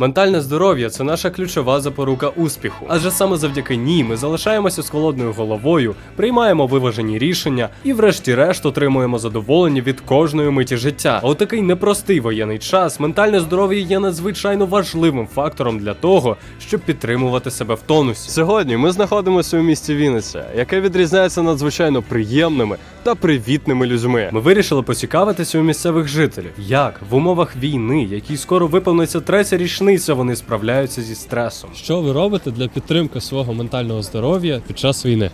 Ментальне здоров'я це наша ключова запорука успіху, адже саме завдяки ній ми залишаємося з холодною головою, приймаємо виважені рішення і, врешті-решт, отримуємо задоволення від кожної миті життя. А у такий непростий воєнний час ментальне здоров'я є надзвичайно важливим фактором для того, щоб підтримувати себе в тонусі. Сьогодні ми знаходимося у місті Вінниця, яке відрізняється надзвичайно приємними та привітними людьми. Ми вирішили поцікавитися у місцевих жителів, як в умовах війни, якій скоро виповниться третя річниця, вони справляються зі стресом. Що ви робите для підтримки свого ментального здоров'я під час війни?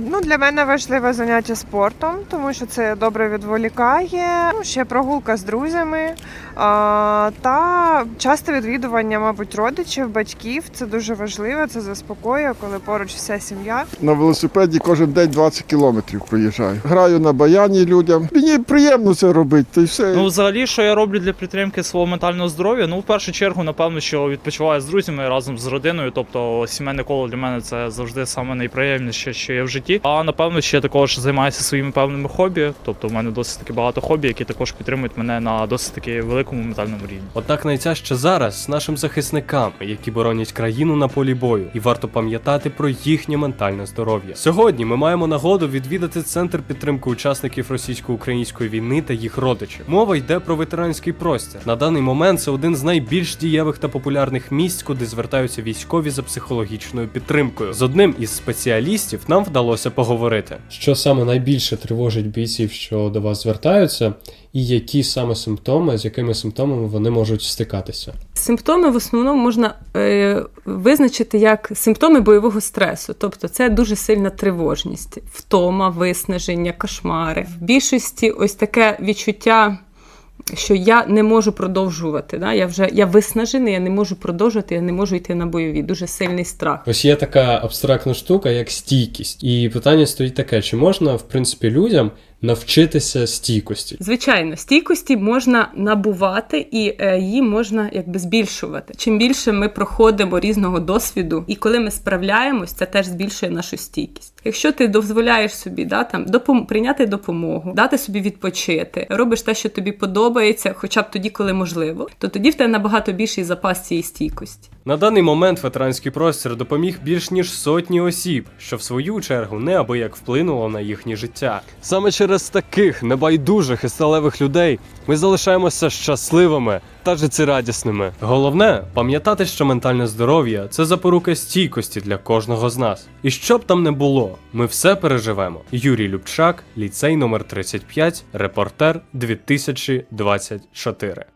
Ну, для мене важливе заняття спортом, тому що це добре відволікає. Ну, ще прогулка з друзями а, та часте відвідування, мабуть, родичів, батьків. Це дуже важливо, це заспокоює, коли поруч вся сім'я. На велосипеді кожен день 20 кілометрів проїжджаю. Граю на баяні людям. Мені приємно це робити. Та й все. Ну, взагалі, що я роблю для підтримки свого ментального здоров'я? Ну, в першу чергу, напевно, що відпочиваю з друзями разом з родиною. Тобто, сімейне коло для мене це завжди саме найприємніше, що є в житті. А напевно, ще також займаюся своїми певними хобі. Тобто, в мене досить таки багато хобі, які також підтримують мене на досить таки великому ментальному рівні. Однак найтяжче зараз нашим захисникам, які боронять країну на полі бою, і варто пам'ятати про їхнє ментальне здоров'я. Сьогодні ми маємо нагоду відвідати центр підтримки учасників російсько-української війни та їх родичів. Мова йде про ветеранський простір. На даний момент це один з найбільш дієвих та популярних місць, куди звертаються військові за психологічною підтримкою. З одним із спеціалістів нам вдалося поговорити. Що саме найбільше тривожить бійців, що до вас звертаються, і які саме симптоми, з якими симптомами вони можуть стикатися? Симптоми в основному можна е, визначити як симптоми бойового стресу, тобто це дуже сильна тривожність, втома, виснаження, кошмари. В більшості ось таке відчуття. Що я не можу продовжувати, да? я вже я виснажений, я не можу продовжувати, я не можу йти на бойові. Дуже сильний страх. Ось є така абстрактна штука, як стійкість. І питання стоїть таке: чи можна, в принципі, людям навчитися стійкості? Звичайно, стійкості можна набувати і е, її можна якби збільшувати. Чим більше ми проходимо різного досвіду, і коли ми справляємось, це теж збільшує нашу стійкість. Якщо ти дозволяєш собі да, там, допом- прийняти допомогу, дати собі відпочити, робиш те, що тобі подобається, хоча б тоді, коли можливо, то тоді в тебе набагато більший запас цієї стійкості. На даний момент ветеранський простір допоміг більш ніж сотні осіб, що в свою чергу неабияк вплинуло на їхнє життя. Саме через таких небайдужих і сталевих людей ми залишаємося щасливими та життєрадісними. Головне пам'ятати, що ментальне здоров'я це запорука стійкості для кожного з нас. І що б там не було, ми все переживемо. Юрій Любчак, ліцей номер 35, репортер 2024.